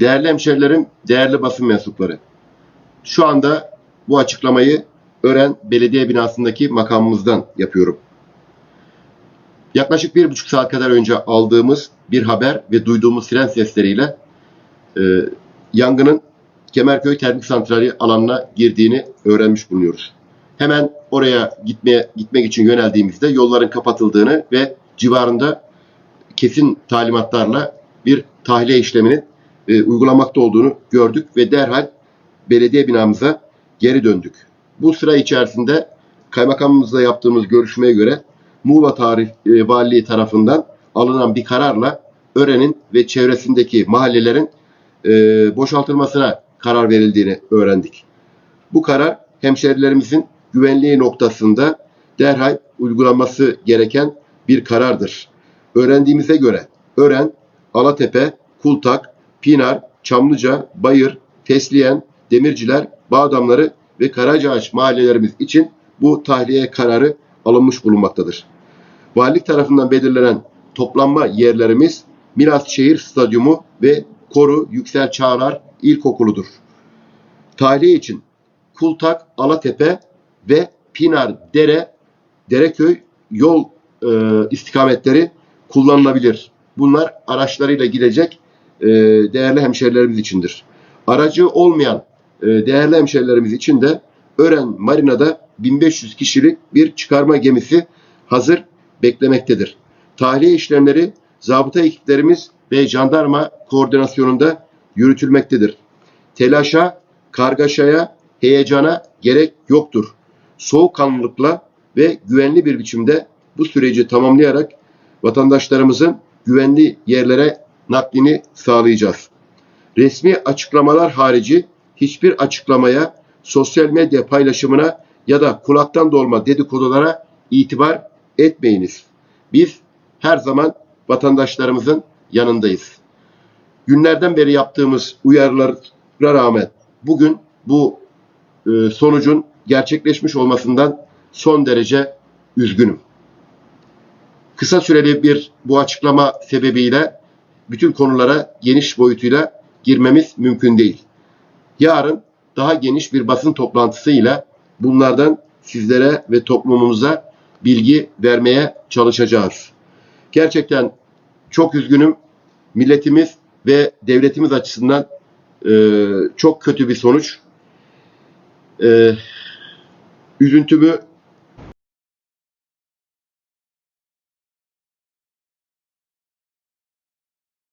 Değerli hemşerilerim, değerli basın mensupları. Şu anda bu açıklamayı Ören Belediye binasındaki makamımızdan yapıyorum. Yaklaşık bir buçuk saat kadar önce aldığımız bir haber ve duyduğumuz siren sesleriyle e, yangının Kemerköy Termik Santrali alanına girdiğini öğrenmiş bulunuyoruz. Hemen oraya gitmeye gitmek için yöneldiğimizde yolların kapatıldığını ve civarında kesin talimatlarla bir tahliye işleminin e, uygulamakta olduğunu gördük ve derhal belediye binamıza geri döndük. Bu sıra içerisinde kaymakamımızla yaptığımız görüşmeye göre Muğla Tarih e, Valiliği tarafından alınan bir kararla Ören'in ve çevresindeki mahallelerin e, boşaltılmasına karar verildiğini öğrendik. Bu karar hemşerilerimizin güvenliği noktasında derhal uygulanması gereken bir karardır. Öğrendiğimize göre Ören, Alatepe, Kultak, Pinar, Çamlıca, Bayır, Fesliyen, Demirciler, Bağdamları ve Karacaağaç mahallelerimiz için bu tahliye kararı alınmış bulunmaktadır. Valilik tarafından belirlenen toplanma yerlerimiz Milas Şehir Stadyumu ve Koru Yüksel Çağlar İlkokulu'dur. Tahliye için Kultak, Alatepe ve Pinar Dere, Dereköy yol e, istikametleri kullanılabilir. Bunlar araçlarıyla gidecek e, değerli hemşerilerimiz içindir. Aracı olmayan e, değerli hemşerilerimiz için de Ören Marina'da 1500 kişilik bir çıkarma gemisi hazır beklemektedir. Tahliye işlemleri zabıta ekiplerimiz ve jandarma koordinasyonunda yürütülmektedir. Telaşa, kargaşaya, heyecana gerek yoktur. Soğukkanlılıkla ve güvenli bir biçimde bu süreci tamamlayarak vatandaşlarımızın güvenli yerlere naklini sağlayacağız. Resmi açıklamalar harici hiçbir açıklamaya, sosyal medya paylaşımına ya da kulaktan dolma dedikodulara itibar etmeyiniz. Biz her zaman vatandaşlarımızın yanındayız. Günlerden beri yaptığımız uyarılara rağmen bugün bu e, sonucun gerçekleşmiş olmasından son derece üzgünüm. Kısa süreli bir bu açıklama sebebiyle bütün konulara geniş boyutuyla girmemiz mümkün değil. Yarın daha geniş bir basın toplantısıyla bunlardan sizlere ve toplumumuza bilgi vermeye çalışacağız. Gerçekten çok üzgünüm. Milletimiz ve devletimiz açısından e, çok kötü bir sonuç. E, üzüntümü